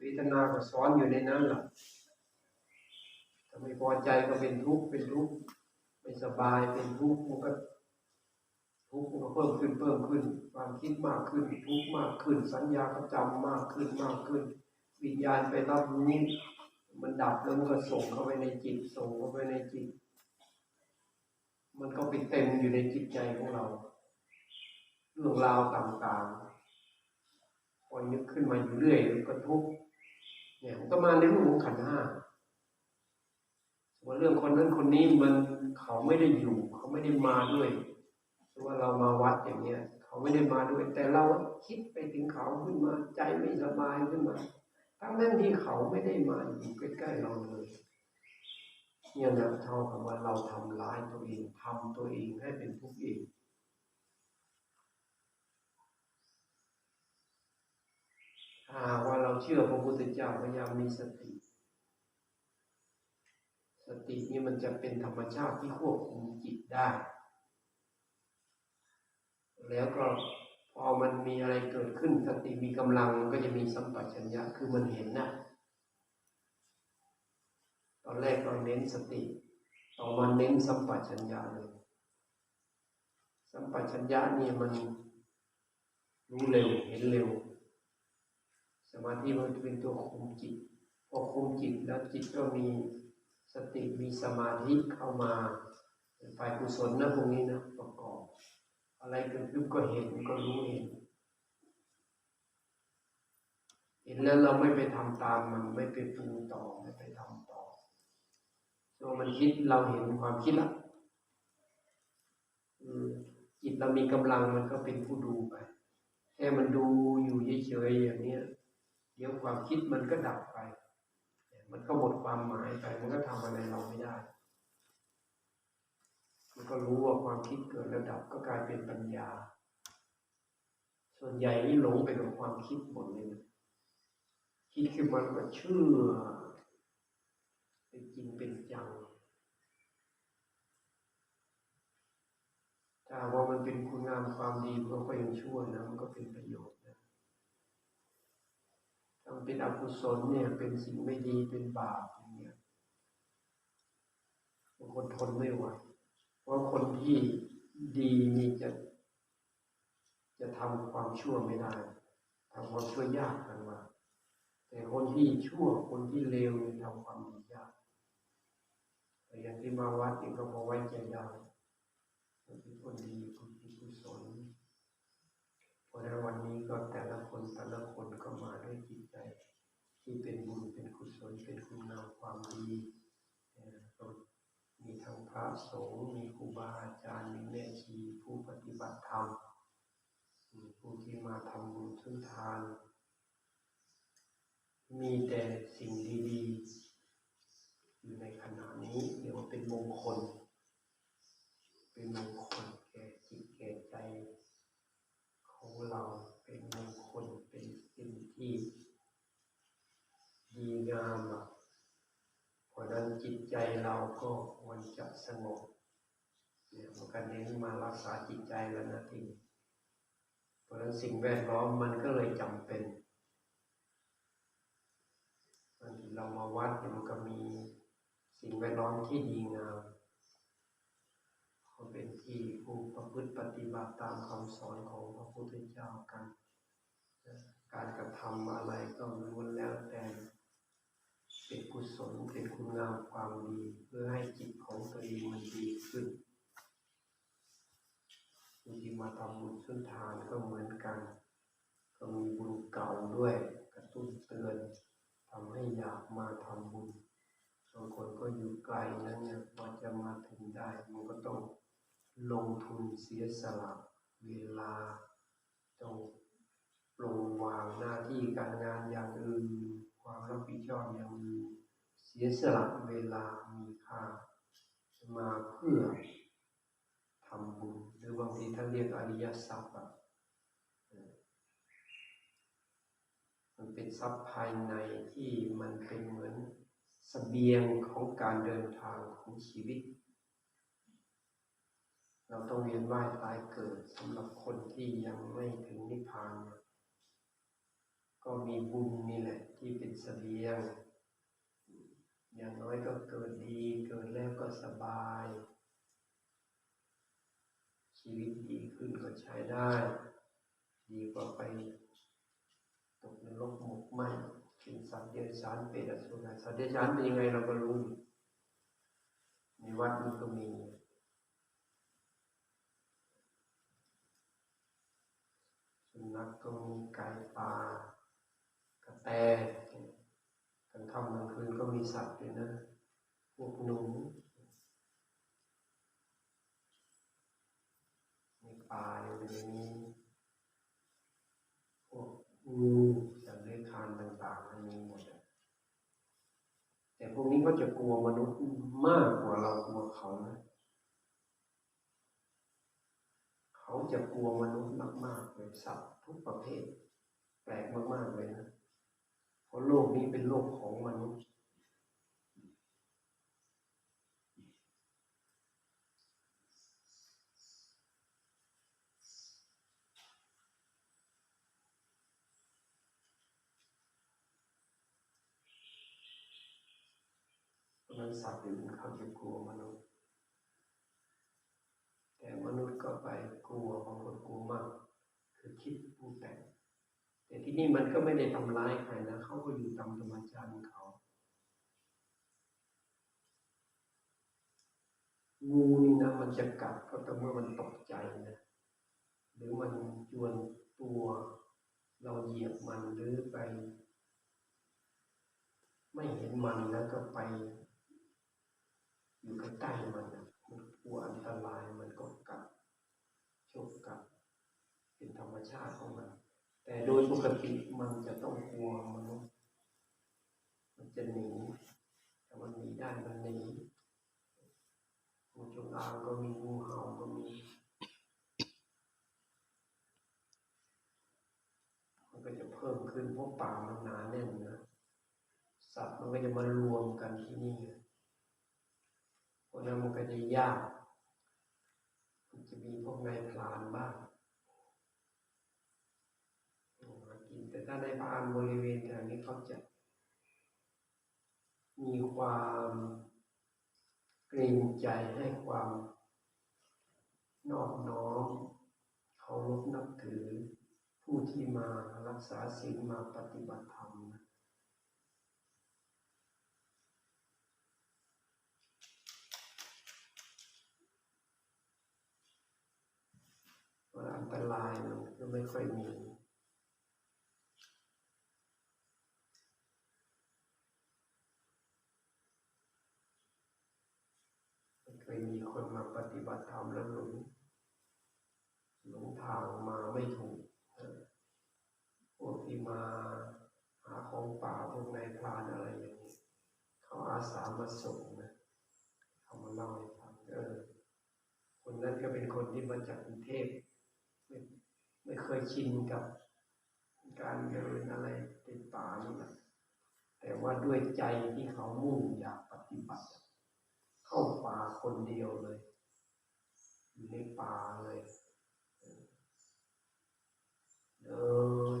เวทนาก็ซ้อนอยู่ในนั้นแหละถ้าไมพอใจก็เป็นทุกข์เป็นทุกข์ไม่สบายเป็นทุกข์มันก็ทุกข์มันก็เพิ่มขึ้นเพิ่มขึ้น ความคิดมากขึ้นทุกข์มากขึ้น สัญญาก็จำมากขึ้นมากขึ้น วิญญาณไปรับรู้มันดับแล้วมันก็ส่งเข้าไปในจิตส่งเข้าไปในจิต มันก็ไปเต็มอยู่ในจิตใจของเรา เรื่องราวต่างๆพอนึกขึ้นมาอยู่เรื่อยมันก็ทุกข์ เนี่ยมันก็มาในรูปของขันห้าส่วนเรื่องคนนั้นคนนี้มันเขาไม่ได้อยู่ เขาไม่ได้มาด้วยว่าเรามาวัดอย่างเงี้ย เขาไม่ได้มาด้วย แต่เราคิดไปถึงเขาขึ้นมา ใจไม่สบายขึ้นมาทั้งนั้นที่เขาไม่ได้มาอยู่ใกล้ๆเราเลยเนี่ยนะเท่ากับว่าเราทำร้ายตัวเองทำตัวเองให้เป็นทุกข์เอง ถ้า หากว่าเราเชื่อพระพุทธเจ้าพยายามมีสติ สตินี่มันจะเป็นธรรมชาติที่ควบคุมจิตได้ แล้วก็พอมันมีอะไรเกิดขึ้น สติมีกำลังก็จะมีสัมปชัญญะคือมันเห็นนะตอนแรกเราเน้นสติ ต่อมาเน้นสัมปชัญญะเลย สัมปชัญญะเนี่ยมันรู้เร็วเห็นเร็ว สมาธิมันเป็นตัวคุมจิต พอคุมจิตแล้วจิตก็มีสติมีสมาธิเข้ามาฝ่ายกุศลนะพวกนี้นะประกอบ อะไรเกิดขึ้นก็เห็นก็รู้เห็นเห็นแล้วเราไม่ไปทำตามมันไม่ไปปรุงต่อไม่ไปทำต่อตัวมันคิดเราเห็นความคิดละจิตเรามีกำลังมันก็เป็นผู้ดูไปแค่มันดูอยู่เฉยๆอย่างเนี้ย เดี๋ยวความคิดมันก็ดับไป มันก็หมดความหมายไป มันก็ทำอะไรเราไม่ได้ มันก็รู้ว่าความคิดเกิดแล้วดับก็กลายเป็นปัญญา ส่วนใหญ่นี่หลงไปกับความคิดหมดเลยคิดขึ้นมาแล้วก็เชื่อเป็นจริงเป็นจังถ้าว่ามันเป็นคุณงามความดีมันก็ยังช่วยนะมันก็เป็นประโยชน์ มันเป็นอกุศลเนี่ยเป็นสิ่งไม่ดีเป็นบาปอย่างเงี้ยบางคนทนไม่ไหวเพราะคนที่ดีนี่จะ จะทำความชั่วไม่ได้ทำความชั่วยากกันมาแต่คนที่ชั่วคนที่เลวนี่ทำความดียากแต่อย่างที่มาวัดนี่ก็พอไว้ใจได้คนที่คนดีคนที่กุศลเพราะฉะนั้นวันนี้ก็แต่ละคนแต่ละคนก็มาด้วยจิตใจ ที่เป็นบุญเป็นกุศลเป็นคุณงามความดีเอ่อก็มีทั้งพระ สงฆ์มีครูบาอาจารย์มีแม่ชีผู้ปฏิบัติธรรมมีผู้ที่มาทำบุญทุนทาน มีแต่สิ่งดีๆ อยู่ในขณะนี้เรียกว่าเป็นมงคล เป็นมงคลแก่จิตแก่ใจของเราเป็นมงคลเป็นสิ่งที่ดีงามอะเพราะฉะนั้น จิตใจเราก็ควรจะสงบเนี่ยมันก็เน้นมารักษาจิตใจแล้วนะทีเพราะฉะนั้นสิ่งแวดล้อมมันก็เลยจำเป็นบางทีเรามาวัดมันก็มีสิ่งแวดล้อมที่ดีงามเขาเป็นที่ผู้ประพฤติปฏิบัติตามคำสอนของพระพุทธเจ้ากัน การกระทำอะไรก็ล้วนแล้วแต่ เป็นกุศลเป็นคุณงามความดี เพื่อให้จิตของตัวเองมันดีขึ้นบางทีมาทำบุญสุนทานก็เหมือนกัน ก็มีบุญเก่าด้วยกระตุ้นเตือนทำให้อยากมาทำบุญบางคนก็อยู่ไกลนั้นเนี่ยกว่าจะมาถึงได้ มันก็ต้องลงทุนเสียสละเวลา ต้องลงวางหน้าที่การงานอย่างอื่น ความรับผิดชอบย่างอื่นเสียสละเวลามีค่ามาเพื่อทำบุญหรือบางทีท่านเรียกอริยทรัพย์อะมันเป็นทรัพย์ภายในที่มันเป็นเหมือนเสบียงของการเดินทางของชีวิต เราต้องเวียนว่ายตายเกิดสำหรับคนที่ยังไม่ถึงนิพพานเนี่ย ก็มีบุญนี่แหละที่เป็นเสบียง อย่างน้อยก็เกิดดีเกิดแล้วก็สบาย ชีวิตดีขึ้นก็ใช้ได้ ดีกว่าไปตกนรกหมกไหมเป็นสัตว์เดรัจฉานเป็นอสุรกายสัตว์เดรัจฉานเป็นยังไงเราก็รู้ในวัดมันก็มีสุนัขก็มีไก่ป่า แตกลางค่ำกลางคืนก็มีสัตว์ด้วยนะ พวกหนูในป่าเนี่ยมันจะมีพวกงูสัตว์เลื้อยคลานต่างๆมันมีหมดแต่พวกนี้ก็จะกลัวมนุษย์มากกว่าเรากลัวเขานะเขาจะกลัวมนุษย์มากๆเลยสัตว์ทุกประเภท แปลกมากๆเลยนะ เพราะโลกนี้เป็นโลกของมนุษย์เพราะฉะนั้นสัตว์อื่นเขาจะกลัวมนุษย์ แต่มนุษย์ก็ไปกลัวบางคนกลัวมาก คือคิดปรุงแต่ง แต่ที่นี่มันก็ไม่ได้ทำร้ายใครนะเขาก็อยู่ตามธรรมชาติของเขางูนี่นะมันจะกัดก็ต่อเมื่อมันตกใจนะหรือมันจวนตัว เราเหยียบมันหรือไป ไม่เห็นมันแล้วก็ไป อยู่ใกล้ๆมันนะมันกลัวอันตรายมันก็กัดชกกัด เป็นธรรมชาติของมัน แต่ โดยปกติมันจะต้องกลัวมนุษย์มันจะหนีแต่มันหนีได้มันหนีงูจงอางก็มีงูเห่าก็มีมันก็จะเพิ่มขึ้นเพราะป่ามันหนาแน่นนะสัตว์มันก็จะมารวมกันที่นี่เพราะนั้นมันก็จะยาก มันจะมีพวกนายพรานบ้างเอามากิ นแต่ถ้าในพรานบริเวณแถวนี้เขาจะ มีความเกรงใจให้ความนอบน้อมเคารพนับถือ ผู้ที่มารักษาศีลมาปฏิบัติธรรมนะเพราะอันตรายมันก็ไม่ค่อยมี ไมีคนมาปฏิบัติธรรมแล้วหลงหลงทางมาไม่ถูกพวกที่มาหาของป่าพวกนายพรานอะไรอย่างนี้เขาอาสามาส่งนะเขามาเล่าให้ฟังเออคนนั้นก็เป็นคนที่มาจากกรุงเทพไม่ไม่เคยชินกับการเดินอะไรเป็นป่านี่แหละแต่ว่าด้วยใจที่เขามุ่งอยากปฏิบัติ เข้าป่าคนเดียวเลย อยู่ในป่าเลย เดิน